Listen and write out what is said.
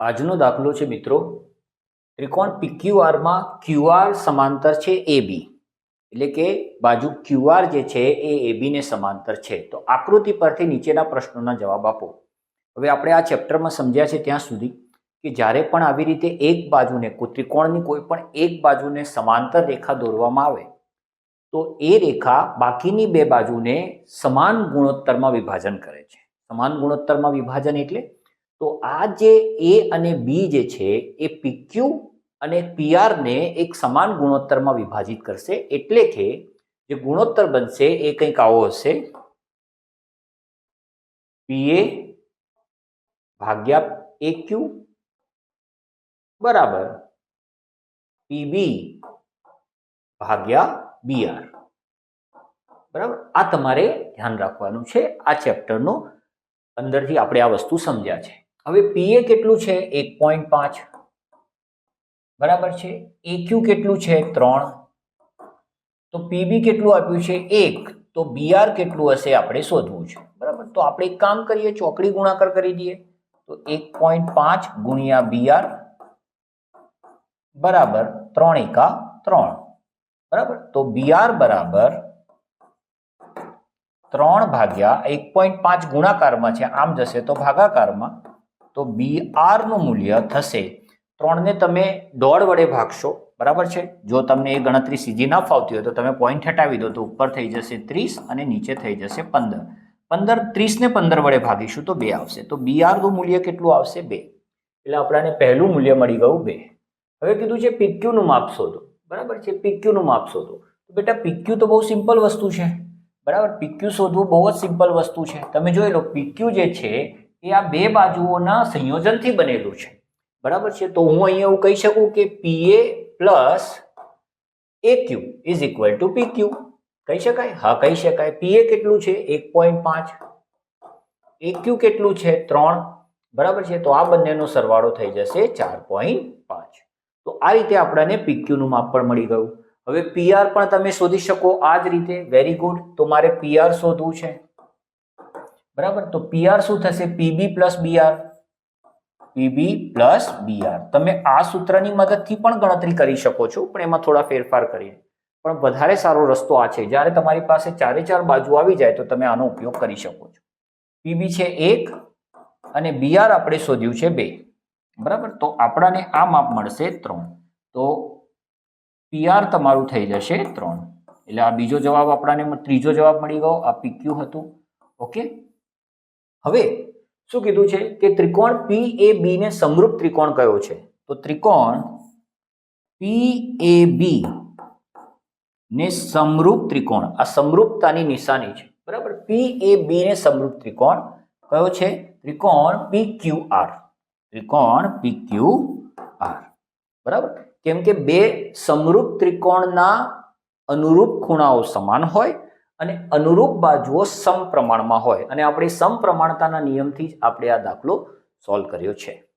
આજનો દાખલો છે મિત્રો. ત્રિકોણ પીક્યુઆરમાં ક્યુઆર સમાંતર છે એ બી એટલે કે બાજુ ક્યુઆર જે છે એ એ બીને સમાંતર છે. તો આકૃતિ પરથી નીચેના પ્રશ્નોના જવાબ આપો. હવે આપણે આ ચેપ્ટરમાં સમજ્યા છે ત્યાં સુધી કે જ્યારે પણ આવી રીતે એક બાજુને ત્રિકોણની કોઈ પણ એક બાજુને સમાંતર રેખા દોરવામાં આવે, તો એ રેખા બાકીની બે બાજુને સમાન ગુણોત્તરમાં વિભાજન કરે છે. સમાન ગુણોત્તરમાં વિભાજન એટલે તો આ જે એ અને બી જે છે, એ પીક્યુ અને પીઆરને એક સમાન ગુણોત્તરમાં વિભાજિત કરશે. એટલે કે જે ગુણોત્તર બનશે, એ કંઈક આવો હશે. પીએ ભાગ્યા એ ક્યુ બરાબર પીબી ભાગ્યા બીઆર બરાબર? આ તમારે ધ્યાન રાખવાનું છે. આ ચેપ્ટરનો અંદરથી આપણે આ વસ્તુ સમજ્યા છે. હવે પીએ કેટલું છે? એક પોઈન્ટ પાંચ. બરાબર છે? એક્યુ કેટલું છે? ત્રણ. તો પીબી કેટલું આપ્યું છે? એક. તો બીઆર કેટલું હશે? આપણે શોધવું છે. બરાબર? તો આપણે એક કામ કરીએ, ચોકડી ગુણાકાર કરી દઈએ. તો એક પોઈન્ટ પાંચ ગુણ્યા બીઆર બરાબર ત્રણ એકા ત્રણ. બરાબર? તો બીઆર બરાબર ત્રણ ભાગ્યા એક પોઈન્ટ પાંચ ગુણાકારમાં છે. આમ જશે તો ભાગાકારમાં તો બી આરનું મૂલ્ય થશે. ત્રણને તમે દોઢ વડે ભાગશો, બરાબર છે? જો તમને એ ગણતરી સીધી ના ફાવતી હોય તો તમે પોઈન્ટ હટાવી દો તો ઉપર થઈ જશે ત્રીસ અને નીચે થઈ જશે પંદર. પંદર, ત્રીસને પંદર વડે ભાગીશું તો બે આવશે. તો બી આરનું મૂલ્ય કેટલું આવશે? બે. એટલે આપણાને પહેલું મૂલ્ય મળી ગયું બે. હવે કીધું છે પીક્યુનું માપ શોધો. બરાબર છે? પીક્યુનું માપ શોધો. તો બેટા પીક્યુ તો બહુ સિમ્પલ વસ્તુ છે. બરાબર? પીક્યુ શોધવું બહુ જ સિમ્પલ વસ્તુ છે. તમે જોઈ લો પીક્યુ જે છે એ આ બે બાજુઓના સંયોજનથી બનેલું છે. બરાબર છે? તો હું અહીંયા એવું કહી શકું કે PA plus A Q is equal to PQ કહી શકાય? હા, કહી શકાય. પીએ કેટલું છે? એક પોઈન્ટ પાંચ. એક્યુ કેટલું છે? ત્રણ. બરાબર છે? તો આ બંનેનો સરવાળો થઈ જશે ચાર પોઈન્ટ પાંચ. તો આ રીતે આપણને પીક્યુનું માપ પણ મળી ગયું. હવે પીઆર પણ તમે શોધી શકો આ જ રીતે. વેરી ગુડ તો મારે પીઆર શોધવું છે. બરાબર? તો પીઆર શું થશે? PB plus BR PB plus BR તમે આ સૂત્રની મદદથી પણ ગણતરી કરી શકો છો, પણ એમાં થોડા ફેરફાર કરીને પણ વધારે સારો રસ્તો આ છે. જ્યારે તમારી પાસે ચારે ચાર બાજુ આવી જાય, તો તમે આનો ઉપયોગ કરી શકો છો. પીબી છે એક અને બીઆર આપણે શોધ્યું છે બે. બરાબર? તો આપણાને આ માપ મળશે ત્રણ. તો પીઆર તમારું થઈ જશે ત્રણ. એટલે આ બીજો જવાબ આપણાને ત્રીજો જવાબ મળી ગયો. આ પીક્યુ હતું. ઓકે? હવે શું કીધું છે કે ત્રિકોણ પી એ બી ને સમરૂપ ત્રિકોણ કયો છે? તો ત્રિકોણ પી એ બી ને સમરૂપ ત્રિકોણ. આ સમરૂપતાની નિશાની છે. બરાબર? પી એ બી ને સમરૂપ ત્રિકોણ કયો છે? ત્રિકોણ પી ક્યુ આર ત્રિકોણ પી ક્યુ આર બરાબર? કેમ કે બે સમરૂપ ત્રિકોણના અનુરૂપ ખૂણાઓ સમાન હોય અને અનુરૂપ બાજુઓ સમપ્રમાણમાં હોય. અને આપણે સમપ્રમાણતાના નિયમથી જ આપણે આ દાખલો સોલ્વ કર્યો છે.